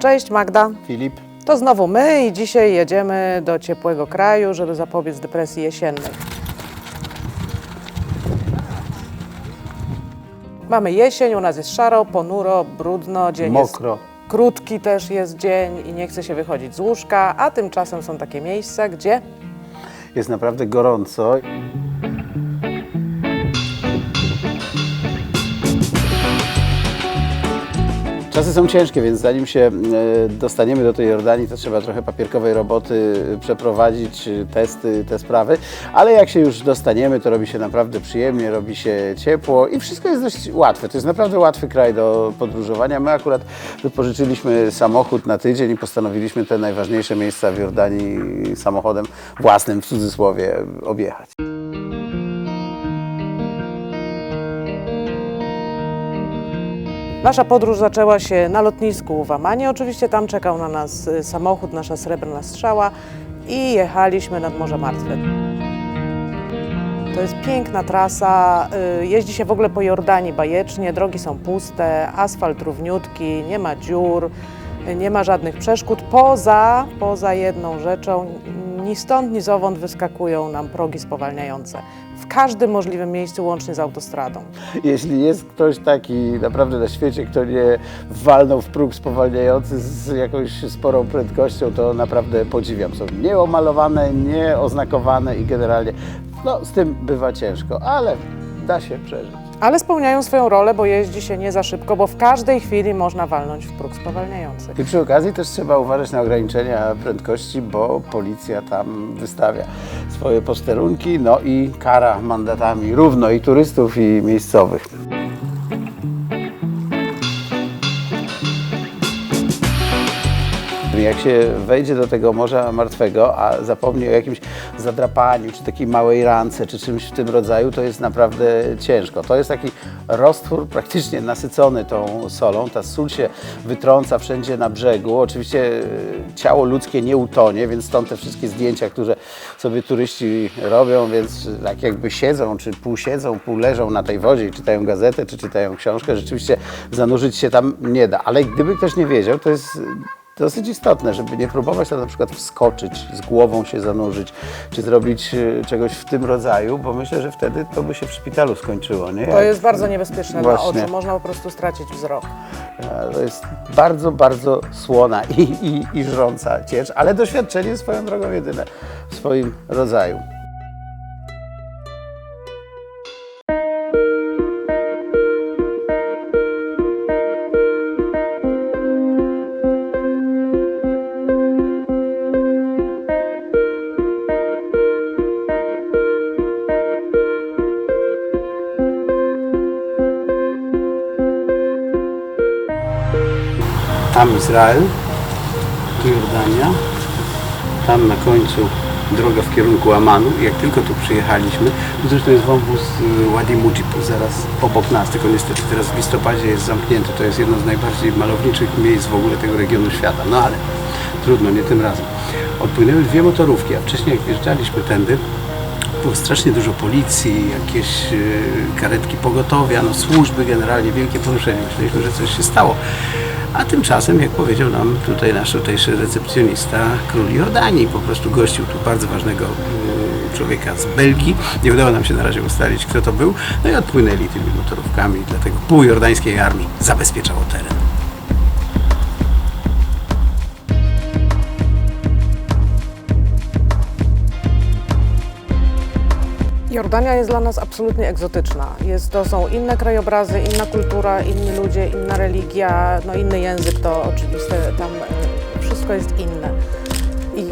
Cześć Magda. Filip, To znowu my i dzisiaj jedziemy do ciepłego kraju, żeby zapobiec depresji jesiennej. Mamy jesień, u nas jest szaro, ponuro, brudno, dzień mokro. jest krótki też jest dzień i nie chce się wychodzić z łóżka, a tymczasem są takie miejsca, gdzie Jest naprawdę gorąco. Czasy są ciężkie, więc zanim się e, dostaniemy do tej Jordanii, to trzeba trochę papierkowej roboty e, przeprowadzić, e, testy, te sprawy. Ale jak się już dostaniemy, to robi się naprawdę przyjemnie, robi się ciepło i wszystko jest dość łatwe. To jest naprawdę łatwy kraj do podróżowania. My akurat wypożyczyliśmy samochód na tydzień i postanowiliśmy te najważniejsze miejsca w Jordanii samochodem własnym, w cudzysłowie, objechać. Nasza podróż zaczęła się na lotnisku w Amanie. Oczywiście tam czekał na nas y, samochód, nasza srebrna strzała i jechaliśmy nad Morze Martwe. To jest piękna trasa. y, Jeździ się w ogóle po Jordanii bajecznie, drogi są puste, asfalt równiutki, nie ma dziur, y, nie ma żadnych przeszkód. Poza, poza jedną rzeczą, ni stąd, ni zowąd wyskakują nam progi spowalniające. Każdym możliwym miejscu, łącznie z autostradą. Jeśli jest ktoś taki naprawdę na świecie, kto nie walnął w próg spowalniający z jakąś sporą prędkością, to naprawdę podziwiam. Są nieomalowane, nieoznakowane i generalnie no, z tym bywa ciężko, ale da się przeżyć. Ale spełniają swoją rolę, bo jeździ się nie za szybko, bo w każdej chwili można walnąć w próg spowalniający. I przy okazji też trzeba uważać na ograniczenia prędkości, bo policja tam wystawia swoje posterunki, no i kara mandatami równo i turystów, i miejscowych. Jak się wejdzie do tego Morza Martwego, a zapomni o jakimś zadrapaniu, czy takiej małej rance, czy czymś w tym rodzaju, to jest naprawdę ciężko. To jest taki roztwór praktycznie nasycony tą solą. Ta sól się wytrąca wszędzie na brzegu. Oczywiście e, ciało ludzkie nie utonie, więc stąd te wszystkie zdjęcia, które sobie turyści robią, więc tak jakby siedzą, czy pół siedzą, pół leżą na tej wodzie i czytają gazetę, czy czytają książkę. Rzeczywiście zanurzyć się tam nie da. Ale gdyby ktoś nie wiedział, to jest dosyć istotne, żeby nie próbować tam na przykład wskoczyć, z głową się zanurzyć, czy zrobić e, czegoś w tym rodzaju, bo myślę, że wtedy to by się w szpitalu skończyło. Nie? To Jak- jest bardzo niebezpieczne dla Właśnie. oczu, można po prostu stracić wzrok. To jest bardzo, bardzo słona i, i, i żrąca ciecz, ale doświadczenie swoją drogą jedyne w swoim rodzaju. Tam Izrael, tu Jordania, tam na końcu droga w kierunku Amanu. Jak tylko tu przyjechaliśmy, zresztą jest wąwóz y, Wadi Mujib zaraz obok nas, tylko niestety teraz w listopadzie jest zamknięty. To jest jedno z najbardziej malowniczych miejsc w ogóle tego regionu świata. No ale trudno, nie tym razem. Odpłynęły dwie motorówki, a wcześniej jak wjeżdżaliśmy tędy, było strasznie dużo policji, jakieś e, karetki pogotowia, no służby generalnie, wielkie poruszenie. Myśleliśmy, że coś się stało. A tymczasem, jak powiedział nam tutaj nasz tutejszy recepcjonista, król Jordanii po prostu gościł tu bardzo ważnego e, człowieka z Belgii. Nie udało nam się na razie ustalić, kto to był. No i odpłynęli tymi motorówkami, dlatego pół jordańskiej armii zabezpieczało teren. Jordania jest dla nas absolutnie egzotyczna. Jest, to są inne krajobrazy, inna kultura, inni ludzie, inna religia, no inny język to oczywiste, tam e, wszystko jest inne. I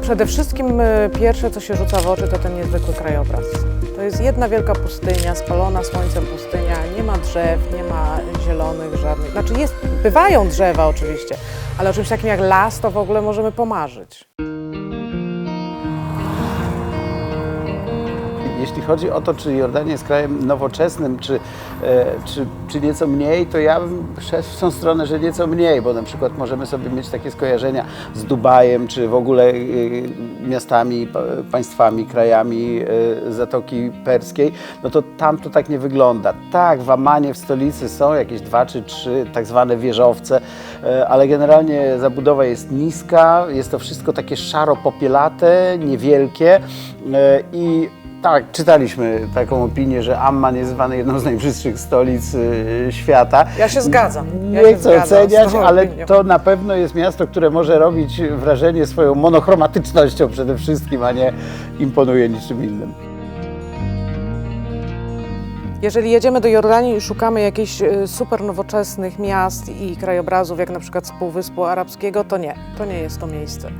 przede wszystkim e, pierwsze, co się rzuca w oczy, to ten niezwykły krajobraz. To jest jedna wielka pustynia, spalona słońcem pustynia, nie ma drzew, nie ma zielonych żadnych, znaczy jest, bywają drzewa oczywiście, ale o czymś takim jak las to w ogóle możemy pomarzyć. Jeśli chodzi o to, czy Jordania jest krajem nowoczesnym, czy, e, czy, czy nieco mniej, to ja bym szedł w tą stronę, że nieco mniej, bo na przykład możemy sobie mieć takie skojarzenia z Dubajem, czy w ogóle e, miastami, pa- państwami, krajami e, Zatoki Perskiej, no to tam to tak nie wygląda. Tak, w Amanie, w stolicy są jakieś dwa czy trzy tak zwane wieżowce, ale generalnie zabudowa jest niska, jest to wszystko takie szaro-popielate, niewielkie i tak, czytaliśmy taką opinię, że Amman jest zwany jedną z najbrzydszych stolic e, świata. Ja się zgadzam. Ja Nie się chcę zgadzam z oceniać, tą ale opinią. to na pewno jest miasto, które może robić wrażenie swoją monochromatycznością przede wszystkim, a nie imponuje niczym innym. Jeżeli jedziemy do Jordanii i szukamy jakichś y, super nowoczesnych miast i krajobrazów, jak na przykład z Półwyspu Arabskiego, to nie, to nie jest to miejsce.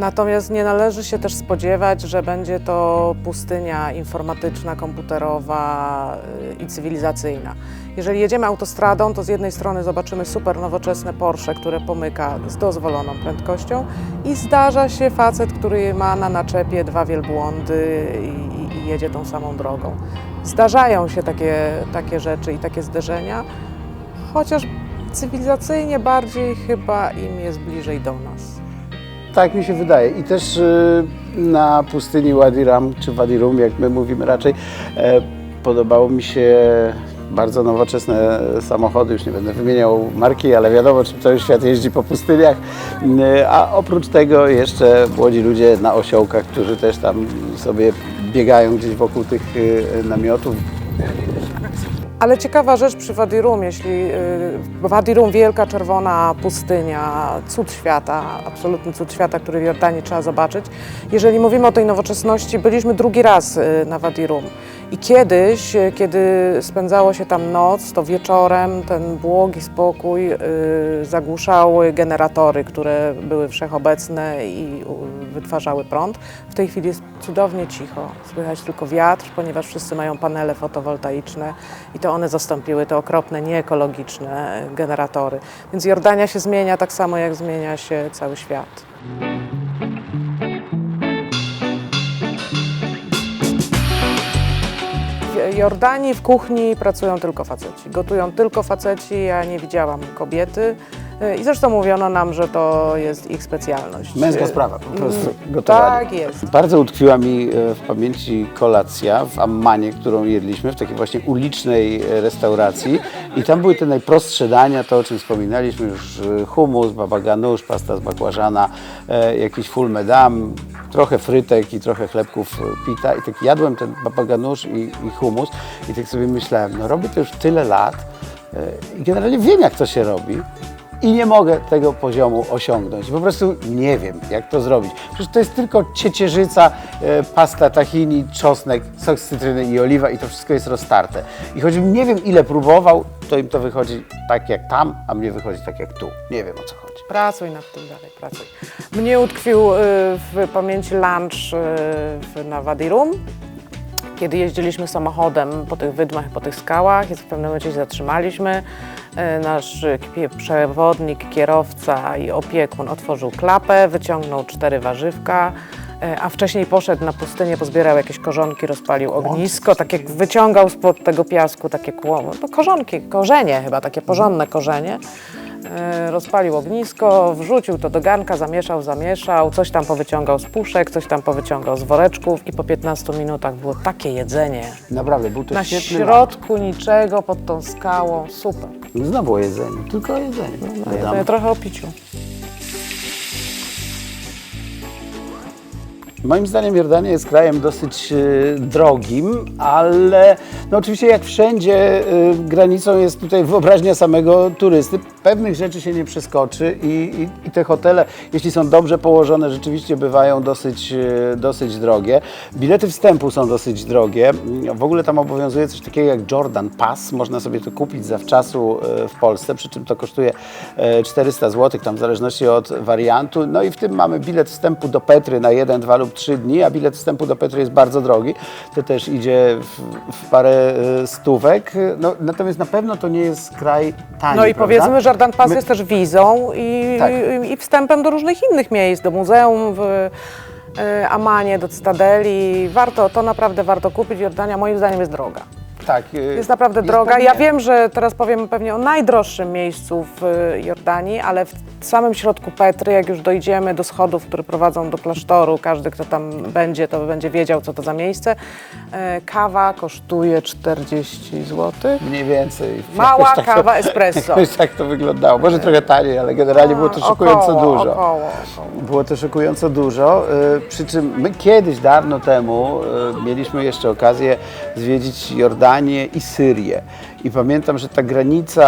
Natomiast nie należy się też spodziewać, że będzie to pustynia informatyczna, komputerowa y, i cywilizacyjna. Jeżeli jedziemy autostradą, to z jednej strony zobaczymy super nowoczesne Porsche, które pomyka z dozwoloną prędkością i zdarza się facet, który ma na naczepie dwa wielbłądy i, i jedzie tą samą drogą. Zdarzają się takie, takie rzeczy i takie zderzenia, chociaż cywilizacyjnie bardziej chyba im jest bliżej do nas. Tak mi się wydaje. I też y, na pustyni Wadi Rum, czy Wadi Rum, jak my mówimy raczej, e, podobało mi się bardzo nowoczesne samochody, już nie będę wymieniał marki, ale wiadomo, czym cały świat jeździ po pustyniach. Y, A oprócz tego jeszcze młodzi ludzie na osiołkach, którzy też tam sobie biegają gdzieś wokół tych y, namiotów. Ale ciekawa rzecz przy Wadi Rum, jeśli y, Wadi Rum, wielka czerwona pustynia, cud świata, absolutny cud świata, który w Jordanii trzeba zobaczyć. Jeżeli mówimy o tej nowoczesności, byliśmy drugi raz y, na Wadi Rum i kiedyś, y, kiedy spędzało się tam noc, to wieczorem ten błogi spokój y, zagłuszały generatory, które były wszechobecne i wytwarzały prąd. W tej chwili jest cudownie cicho, słychać tylko wiatr, ponieważ wszyscy mają panele fotowoltaiczne i to one zastąpiły te okropne, nieekologiczne generatory. Więc Jordania się zmienia tak samo, jak zmienia się cały świat. Jordanii w kuchni pracują tylko faceci. Gotują tylko faceci, ja nie widziałam kobiety. I zresztą mówiono nam, że to jest ich specjalność. Męska sprawa, po prostu gotowanie. Tak jest. Bardzo utkwiła mi e, w pamięci kolacja w Ammanie, którą jedliśmy, w takiej właśnie ulicznej e, restauracji. I tam były te najprostsze dania, to o czym wspominaliśmy już, e, hummus, baba ganoush, pasta z bakłażana, jakiś full medam, trochę frytek i trochę chlebków e, pita. I tak jadłem ten baba ganoush i, i hummus i tak sobie myślałem, no robię to już tyle lat e, i generalnie wiem, jak to się robi. I nie mogę tego poziomu osiągnąć. Po prostu nie wiem, jak to zrobić. Przecież to jest tylko ciecierzyca, e, pasta tahini, czosnek, sok z cytryny i oliwa i to wszystko jest roztarte. I choćbym nie wiem, ile próbował, to im to wychodzi tak jak tam, a mnie wychodzi tak jak tu. Nie wiem, o co chodzi. Pracuj nad tym dalej, pracuj. Mnie utkwił y, w pamięci lunch y, w- na Wadi Rum, kiedy jeździliśmy samochodem po tych wydmach, po tych skałach i w pewnym momencie się zatrzymaliśmy. Y, Nasz przewodnik, kierowca i opiekun otworzył klapę, wyciągnął cztery warzywka, y, a wcześniej poszedł na pustynię, pozbierał jakieś korzonki, rozpalił ognisko, tak jak wyciągał spod tego piasku takie kło, no korzonki, korzenie chyba, takie porządne korzenie. E, Rozpalił ognisko, wrzucił to do garnka, zamieszał, zamieszał, coś tam powyciągał z puszek, coś tam powyciągał z woreczków i po 15 minutach było takie jedzenie. Naprawdę, był to Na świetny środku niczego, pod tą skałą, super. lunch. Znowu o jedzeniu, tylko o jedzeniu. No, Wiadomo. ja trochę o piciu. Moim zdaniem Jordania jest krajem dosyć e, drogim, ale no oczywiście jak wszędzie e, granicą jest tutaj wyobraźnia samego turysty. Pewnych rzeczy się nie przeskoczy i, i, i te hotele, jeśli są dobrze położone, rzeczywiście bywają dosyć, e, dosyć drogie. Bilety wstępu są dosyć drogie. W ogóle tam obowiązuje coś takiego jak Jordan Pass. Można sobie to kupić zawczasu w Polsce, przy czym to kosztuje e, 400 zł, tam w zależności od wariantu. No i w tym mamy bilet wstępu do Petry na 1, 2 lub 3 dni, a bilet wstępu do Petry jest bardzo drogi. To też idzie w, w parę e, stówek. No, natomiast na pewno to nie jest kraj tani. No i prawda? powiedzmy, że Jordan Pass My- jest też wizą i, Tak. i, i wstępem do różnych innych miejsc, do muzeum w, e, Amanie, do Cytadeli. Warto, to naprawdę warto kupić. Jordania moim zdaniem jest droga. Tak. y, Jest naprawdę droga. Ja wiem, że teraz powiem pewnie o najdroższym miejscu w y, Jordanii, ale w samym środku Petry, jak już dojdziemy do schodów, które prowadzą do klasztoru, każdy, kto tam będzie, to będzie wiedział, co to za miejsce. E, Kawa kosztuje 40 zł. Mniej więcej. Mała tak to- kawa espresso. Jakoś tak to wyglądało. Może trochę taniej, ale generalnie było to szokująco około, dużo. Około, około. Było to szokująco dużo, y, przy czym my kiedyś, dawno temu, mieliśmy jeszcze okazję zwiedzić Jordanię i Syrię. I pamiętam, że ta granica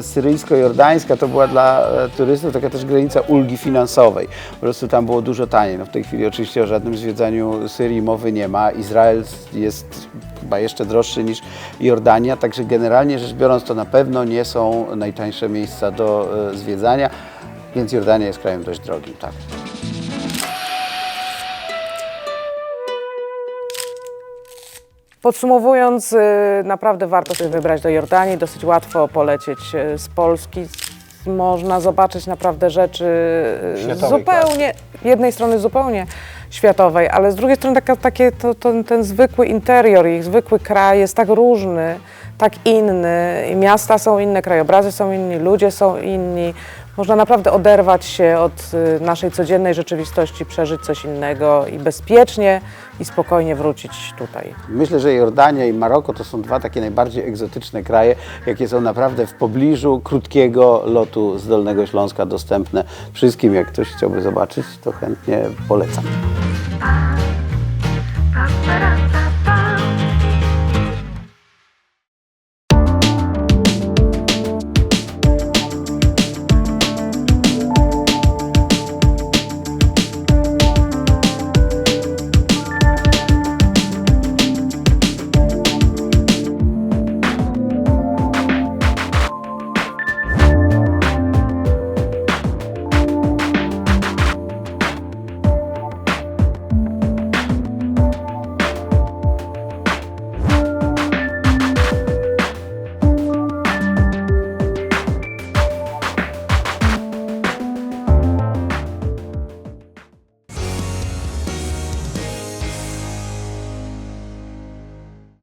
syryjsko-jordańska to była dla e, turystów taka też granica ulgi finansowej. Po prostu tam było dużo taniej. No w tej chwili oczywiście o żadnym zwiedzaniu Syrii mowy nie ma. Izrael jest chyba jeszcze droższy niż Jordania, także generalnie rzecz biorąc to na pewno nie są najtańsze miejsca do e, zwiedzania. Więc Jordania jest krajem dość drogim, tak. Podsumowując, y, naprawdę warto się wybrać do Jordanii, dosyć łatwo polecieć y, z Polski. Można zobaczyć naprawdę rzeczy y, Światowej zupełnie, jednej strony zupełnie światowej, ale z drugiej strony taka, takie, to, to, ten zwykły interior, ich zwykły kraj jest tak różny, tak inny. I miasta są inne, krajobrazy są inni, ludzie są inni. Można naprawdę oderwać się od y, naszej codziennej rzeczywistości, przeżyć coś innego i bezpiecznie i spokojnie wrócić tutaj. Myślę, że Jordania i Maroko to są dwa takie najbardziej egzotyczne kraje, jakie są naprawdę w pobliżu krótkiego lotu z Dolnego Śląska dostępne wszystkim. Jak ktoś chciałby zobaczyć, to chętnie polecam.